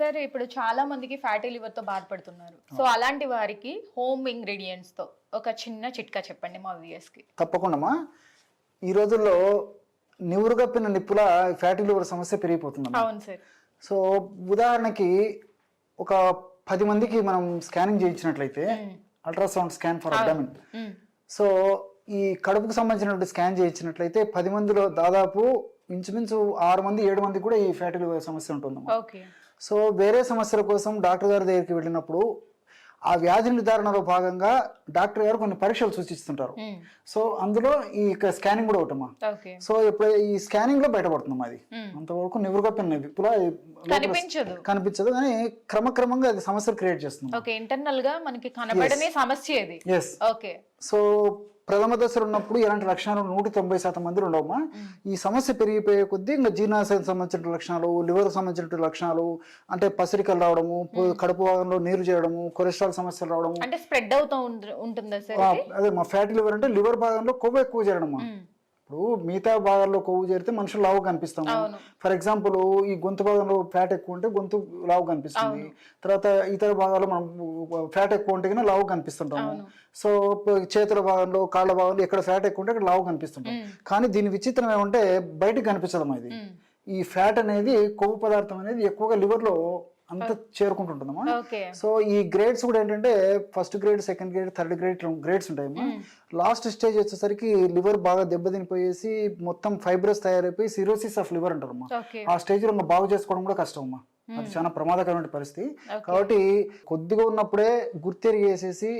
సరే ఇప్పుడు చాలా మందికి ఫ్యాటీ లివర్తో బాధపడుతున్నారు. సో అలాంటి వారికి హోమ్ ఇంగ్రీడియంట్స్తో ఒక చిన్న చిట్కా చెప్పండి మా వ్యూయర్స్కి తప్పకుండా ఈ రోజుల్లో నివురుగప్పిన నిప్పుల ఫ్యాటీ లివర్ సమస్య పెరిగిపోతుందమ్మా. అవును సార్. సో ఉదాహరణకి ఒక పది మందికి మనం scanning చేయించినట్లయితే ultrasound scan for abdomen. So ఈ కడుపుకు సంబంధించినటువంటి స్కాన్ చేయించినట్లయితే పది మందిలో దాదాపు ఇంచుమించు ఆరు మంది ఏడు మంది కూడా ఈ ఫ్యాటీ లివర్ సమస్య ఓకే. సో వేరే సమస్యల కోసం డాక్టర్ గారి దగ్గరికి వెళ్ళినప్పుడు ఆ వ్యాధి నిర్ధారణలో భాగంగా డాక్టర్ గారు కొన్ని పరీక్షలు సూచిస్తుంటారు. సో అందులో ఈ స్కానింగ్ కూడా ఒకటమ్మా. సో ఇప్పుడు ఈ స్కానింగ్లో బయటపడుతుంది అది. అంతవరకు నివృగప్పిన విప్పుల కనిపించదు. కనిపించదు కానీ క్రమక్రమంగా అది సమస్యలు క్రియేట్ చేస్తుంది. ఓకే ఇంటర్నల్గా మనకి కనబడని సమస్య ఇది. ఓకే. సో ప్రథమ దశలో ఉన్నప్పుడు ఎలాంటి లక్షణాలు నూట తొంభై శాతం మందిలో ఉండవమ్మా. ఈ సమస్య పెరిగిపోయే కొద్దీ ఇంకా జీర్ణాశయం సంబంధించిన లక్షణాలు లివర్ సంబంధించిన లక్షణాలు అంటే పసిరికలు రావడము కడుపు భాగంలో నీరు చేయడము కొలెస్ట్రాల్ సమస్యలు రావడము. అంటే స్ప్రెడ్ అవుతూ ఉంట- ఉంటుందా అదే మా ఫ్యాటీ లివర్ అంటే లివర్ భాగంలో కొవ్వు ఎక్కువ చేరడమ్మా. ఇప్పుడు మిగతా భాగాల్లో కొవ్వు చేరితే మనుషులు లావు కనిపిస్తాము. ఫర్ ఎగ్జాంపుల్ ఈ గొంతు భాగంలో ఫ్యాట్ ఎక్కువ ఉంటే గొంతు లావు కనిపిస్తుంది. తర్వాత ఇతర భాగాల్లో మనం ఫ్యాట్ ఎక్కువ ఉంటే కన్నా లావు కనిపిస్తుంటాము. సో చేతుల భాగంలో కాళ్ళ భాగంలో ఎక్కడ ఫ్యాట్ ఎక్కువ ఉంటే అక్కడ లావు కనిపిస్తుంటాం. కానీ దీని విచిత్రం ఏమంటే బయటకు కనిపించడం ఇది. ఈ ఫ్యాట్ అనేది కొవ్వు పదార్థం అనేది ఎక్కువగా liver లో అంత చేరుకుంటుంటుందమ్మా సో ఈ గ్రేడ్స్ కూడా ఏంటంటే first grade second grade third grade grades ఉంటాయమ్మా. Last stage వచ్చేసరికి లివర్ బాగా దెబ్బతినిపోయేసి మొత్తం ఫైబ్రస్ తయారైపోయి సిరోసిస్ ఆఫ్ లివర్ అంటారమ్మా. ఓకే. ఆ స్టేజ్లో ఇంకా బాగు చేసుకోవడం కూడా కష్టం అమ్మా అది చాలా ప్రమాదకరమైన పరిస్థితి. కాబట్టి కొద్దిగా ఉన్నప్పుడే గుర్తెరిగేసేసి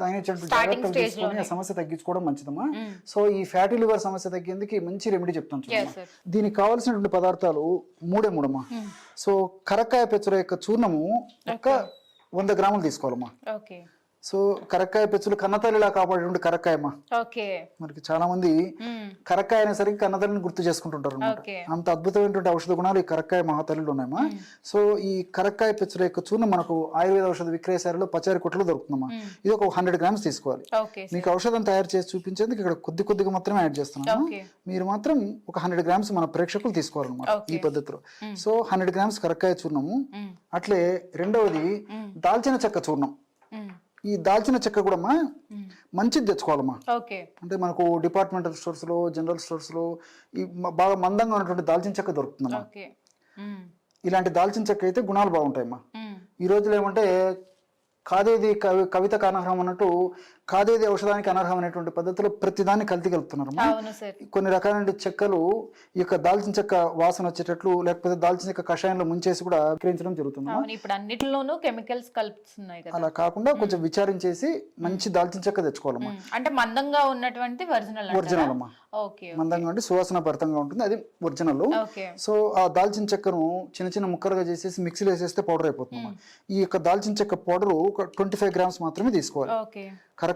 తగినటువంటి జాగ్రత్తలు తీసుకొని సమస్య తగ్గించుకోవడం మంచిదమ్మా. సో ఈ ఫ్యాటీ లివర్ సమస్య తగ్గేందుకు మంచి రెమెడీ చెప్తాను. దీనికి కావాల్సినటువంటి పదార్థాలు మూడే మూడమ్మా. సో కరక్కాయ పెచ్చల యొక్క చూర్ణము ఒక వంద గ్రాములు తీసుకోవాలమ్మా. సో కరక్కాయ పెచ్చులు కన్నతల్లిలా కాపాడేటువంటి కరక్కాయమ్మా మనకి చాలా మంది. కరక్కాయ అనేసరికి కన్నతల్లిని గుర్తు చేసుకుంటుంటారు అనమాట అంత అద్భుతమైనటువంటి ఔషధ గుణాలు ఈ కరక్కాయ మహాతల్లిలో ఉన్నాయమ్మా సో ఈ కరక్కాయ పెచ్చుల యొక్క చూర్ణం మనకు ఆయుర్వేద ఔషధ విక్రయశాలలో పచారి కొట్లో దొరుకుతుందమ్మా. ఇది ఒక హండ్రెడ్ గ్రామ్స్ తీసుకోవాలి. మీకు ఔషధం తయారు చేసి చూపించేందుకు ఇక్కడ కొద్ది కొద్దిగా మాత్రమే యాడ్ చేస్తున్నాను. ఓకే. మీరు మాత్రం ఒక హండ్రెడ్ గ్రామ్స్ మన ప్రేక్షకులు తీసుకోవాలన్నమాట ఈ పద్ధతిలో. సో హండ్రెడ్ గ్రామ్స్ కరక్కాయ చూర్ణము. అట్లే రెండవది దాల్చిన చెక్క చూర్ణం. ఈ దాల్చిన చెక్క కూడా అమ్మా మంచిది తెచ్చుకోవాలమ్మా. అంటే మనకు డిపార్ట్మెంటల్ స్టోర్స్లో జనరల్ స్టోర్స్లో ఈ బాగా మందంగా ఉన్నటువంటి దాల్చిన చెక్క దొరుకుతుందమ్మా. ఇలాంటి దాల్చిన చెక్క అయితే గుణాలు బాగుంటాయమ్మా. మ్మ్. ఈ రోజులో ఏమంటే కాదేది కవి కవితకు అనర్హం అన్నట్టు కాదేది ఔషధానికి అనర్హం అనేటువంటి పద్ధతిలో ప్రతిదాన్ని కల్తీ సార్. కొన్ని రకాలైన చెక్కలు ఈ యొక్క దాల్చిన చెక్క వాసన వచ్చేటట్లు లేకపోతే దాల్చిన చెక్క కషాయంలో ముంచేసి కూడా విక్రయించడం జరుగుతుంది? ఇప్పుడు అన్నిటిలోనూ కెమికల్స్ కలుపుతున్నాయి కదా. అలా కాకుండా కొంచెం విచారించేసి మంచి దాల్చిన చెక్క తెచ్చుకోవాలమ్మా. మ్మ్. అంటే మందంగా ఉన్నటువంటి ఒరిజినల్ ఒరిజినల్ అమ్మా. మందంగా ఉండి సువాసన భరితంగా ఉంటుంది అది ఒరిజినల్. సో ఆ దాల్చిన చెక్కను చిన్న చిన్న ముక్కలుగా చేసేసి మిక్సీలో వేసేస్తే పౌడర్ అయిపోతుంది ఈ యొక్క దాల్చిన చెక్క పౌడర్ ఒక ట్వంటీ ఫైవ్ గ్రామ్స్ మాత్రమే తీసుకోవాలి.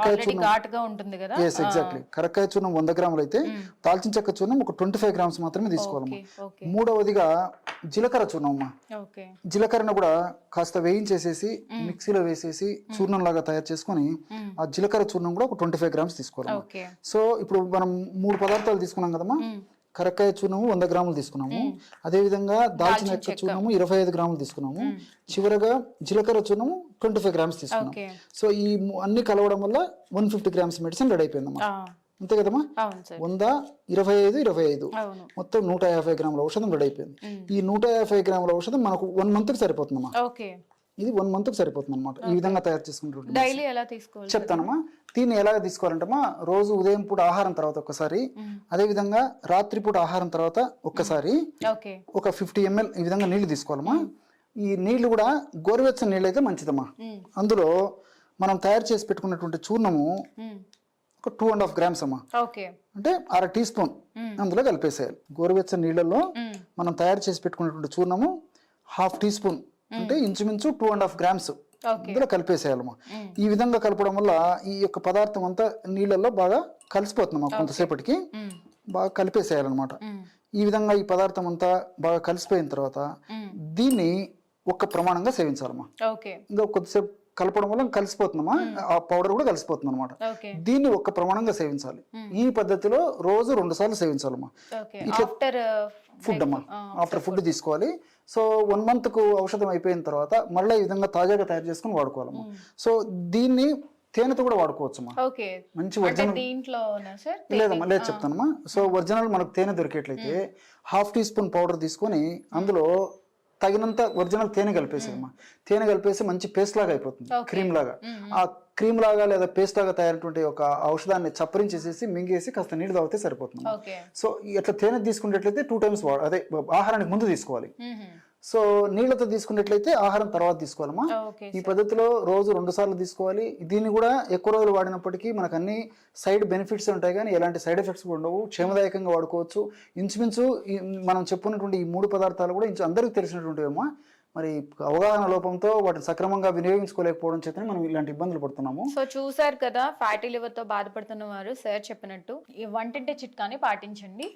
కరక్కాయ ఘాటుగా ఉంటుంది కదా? ఎస్ ఎగ్జాక్ట్లీ కరక్కాయ చూర్ణం వంద గ్రాములు అయితే దాల్చిన చెక్క చూర్ణం ఒక ట్వంటీ ఫైవ్ గ్రామ్స్ మాత్రమే తీసుకోవాలమ్మా. మూడవదిగా జీలకర్ర చూర్ణం అమ్మా. జీలకర్రను కూడా కాస్త వేయించేసేసి మిక్సీలో వేసేసి చూర్ణం లాగా తయారు చేసుకొని ఆ జీలకర్ర చూర్ణం కూడా ఒక ట్వంటీ ఫైవ్ గ్రామ్స్ తీసుకోవాలి సో ఇప్పుడు మనం మూడు పదార్థాలు తీసుకున్నాం కదమ్మా. కరక్కాయ చూర్ణము వంద గ్రాములు తీసుకున్నాము. అదే విధంగా దాల్చిన యొక్క చూర్ణము ఇరవై ఐదు గ్రాములు తీసుకున్నాము. చివరగా జీలకర్ర చూర్ణము ట్వంటీ ఫైవ్ గ్రామ్స్ తీసుకున్నాం. సో ఈ అన్ని కలవడం వల్ల one fifty grams medicine ready అయిపోయిందమ్మా ఆ, అంతే కదమ్మా? వంద ఇరవై ఐదు ఇరవై ఐదు. మొత్తం నూట యాభై గ్రాముల ఔషధం రెడీ అయిపోయింది. ఈ నూట యాభై గ్రాముల ఔషధం మనకు వన్ మంత్కి సరిపోతుందమ్మా. ఓకే. ఇది వన్ మంత్కి సరిపోతుంది అనమాట ఈ విధంగా తయారు చేసుకుంటుంటాం డైలీ ఎలా తీసుకోవాలి చెప్తానమ్మా. దీన్ని ఎలా తీసుకోవాలంటమ్మా? రోజు ఉదయం పూట ఆహారం తర్వాత ఒక్కసారి అదే విధంగా రాత్రి పూట ఆహారం తర్వాత ఒక్కసారి ఒక ఫిఫ్టీ ఎంఎల్ ఈ విధంగా నీళ్ళు తీసుకోవాలమ్మా. ఈ నీళ్ళు కూడా గోరువెచ్చని నీళ్ళు అయితే మంచిదమ్మా మ్మ్. అందులో మనం తయారు చేసి పెట్టుకున్నటువంటి చూర్ణము. ఒక టూ అండ్ హాఫ్ గ్రామ్స్ అమ్మా అంటే అర టీ స్పూన్ అందులో కలిపేసేయాలి గోరువెచ్చని నీళ్ళల్లో. మనం తయారు చేసి పెట్టుకున్నటువంటి చూర్ణము హాఫ్ టీ స్పూన్ అంటే ఇంచుమించు టూ అండ్ హాఫ్ గ్రామ్స్ ఇందులో కలిపేసేయాలమ్మా ఈ విధంగా కలపడం వల్ల ఈ యొక్క పదార్థం అంతా నీళ్ళల్లో బాగా కలిసిపోతుందమ్మా కొంతసేపటికి. బాగా కలిపేసేయాలన్నమాట. ఈ విధంగా ఈ పదార్థం అంతా బాగా కలిసిపోయిన తర్వాత. దీన్ని ఒక్క ప్రమాణంగా సేవించాలమ్మా. ఇంకా కొద్దిసేపు కలపడం వల్ల కలిసిపోతుందమ్మా. ఆ పౌడర్ కూడా కలిసిపోతుంది అనమాట దీన్ని ఒక్క ప్రమాణంగా సేవించాలి. ఈ పద్ధతిలో రోజు రెండు సార్లు సేవించాలమ్మా. ఫుడ్. అమ్మా ఆఫ్టర్ ఫుడ్ తీసుకోవాలి. సో వన్ మంత్కు ఔషధం అయిపోయిన తర్వాత మళ్ళీ ఈ విధంగా తాజాగా తయారు చేసుకుని వాడుకోవాలమ్మా. సో దీన్ని తేనెతో కూడా వాడుకోవచ్చమ్మా. మంచి ఒరిజినల్ లేదమ్మా లేదు చెప్తానమ్మా. సో ఒరిజినల్ మనకు తేనె దొరికేట్లయితే హాఫ్ టీ స్పూన్ పౌడర్ తీసుకొని అందులో తగినంత ఒరిజినల్ తేనె కలిపేసేయమ్మా. తేనె కలిపేసి మంచి పేస్ట్ లాగా అయిపోతుంది. క్రీమ్ లాగా. ఆ క్రీమ్ లాగా లేదా పేస్ట్ లాగా తయారైనటువంటి ఒక ఔషధాన్ని చప్పరించేసేసి మింగేసి కాస్త నీళ్ళు తాగితే సరిపోతుంది సో ఇట్లా తేనె తీసుకునేట్లయితే టూ టైమ్స్ అదే ఆహారానికి ముందు తీసుకోవాలి. సో నీళ్ళతో తీసుకున్నట్లయితే ఆహారం తర్వాత తీసుకోవాలమ్మా. ఈ పద్ధతిలో రోజు రెండు సార్లు తీసుకోవాలి. దీన్ని కూడా ఎక్కువ రోజులు వాడినప్పటికీ మనకు అన్ని సైడ్ బెనిఫిట్స్ ఉంటాయి కానీ ఎలాంటి సైడ్ ఎఫెక్ట్స్ కూడా ఉండవు. క్షేమదాయకంగా వాడుకోవచ్చు. ఇంచుమించు మనం చెప్పుకున్నటువంటి ఈ మూడు పదార్థాలు కూడా ఇంచు అందరికీ తెలిసినటువంటివేమో మరి అవగాహన లోపంతో వాటిని సక్రమంగా వినియోగించుకోలేకపోవడం చేతనే మనం ఇలాంటి ఇబ్బందులు పడుతున్నాము. సో చూసారు కదా ఫ్యాటీ లివర్తో బాధపడుతున్న వారు సార్ చెప్పినట్టు ఈ వంటింటి చిట్కాని పాటించండి.